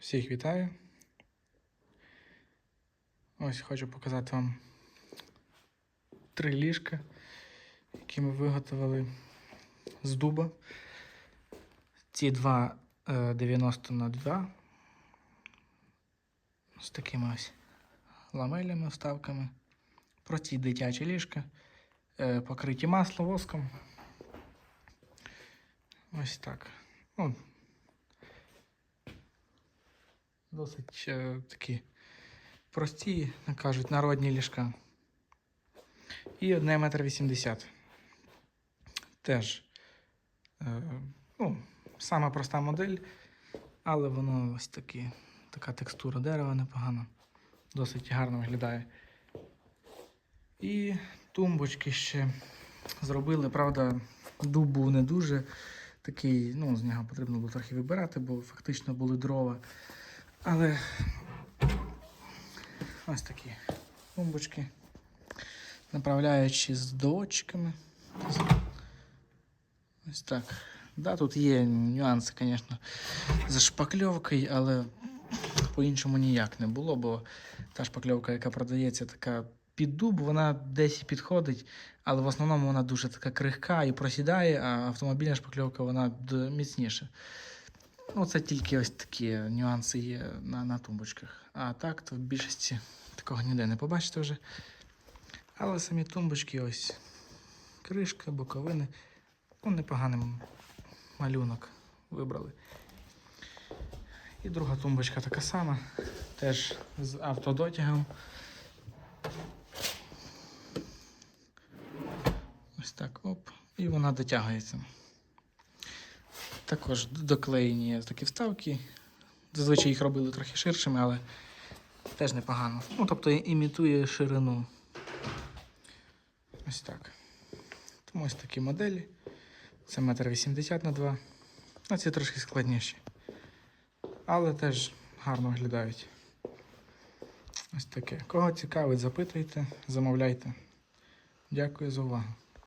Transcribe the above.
Всіх вітаю. Ось хочу показати вам три ліжка, які ми виготовили з дуба. Ці два е, 90 на 2 з такими ось ламелями, вставками. Прості дитячі ліжка, е, покриті маслом, воском. Ось так. Ну, досить е, такі прості, кажуть, народні ліжка. І 1 метр 80. Теж е, ну, сама проста модель, але воно ось такі, така текстура дерева непогана. Досить гарно виглядає. І тумбочки ще зробили, правда, дуб був не дуже такий, ну, з нього потрібно було трохи вибирати, бо фактично були дрова. Але ось такі тумбочки, направляючи з доводчиками. Ось так. Да, тут є нюанси, звісно, з шпакльовкою, але по-іншому ніяк не було, бо та шпакльовка, яка продається, така під дуб, вона десь і підходить, але в основному вона дуже така крихка і просідає, а автомобільна шпакльовка вона міцніша. Ну, це тільки ось такі нюанси є на, на тумбочках. А так, то в більшості такого ніде не побачите вже. Але самі тумбочки, ось кришка, боковини. Ну, непоганий малюнок вибрали. І друга тумбочка така сама, теж з автодотягом. Ось так, оп, і вона дотягується. Також доклеєні такі вставки. Зазвичай їх робили трохи ширшими, але теж непогано. Ну, тобто імітує ширину. Ось так. Тому ось такі моделі. Це метр вісімдесят на 2. А ці трошки складніші. Але теж гарно виглядають. Ось таке. Кого цікавить, запитуйте, замовляйте. Дякую за увагу.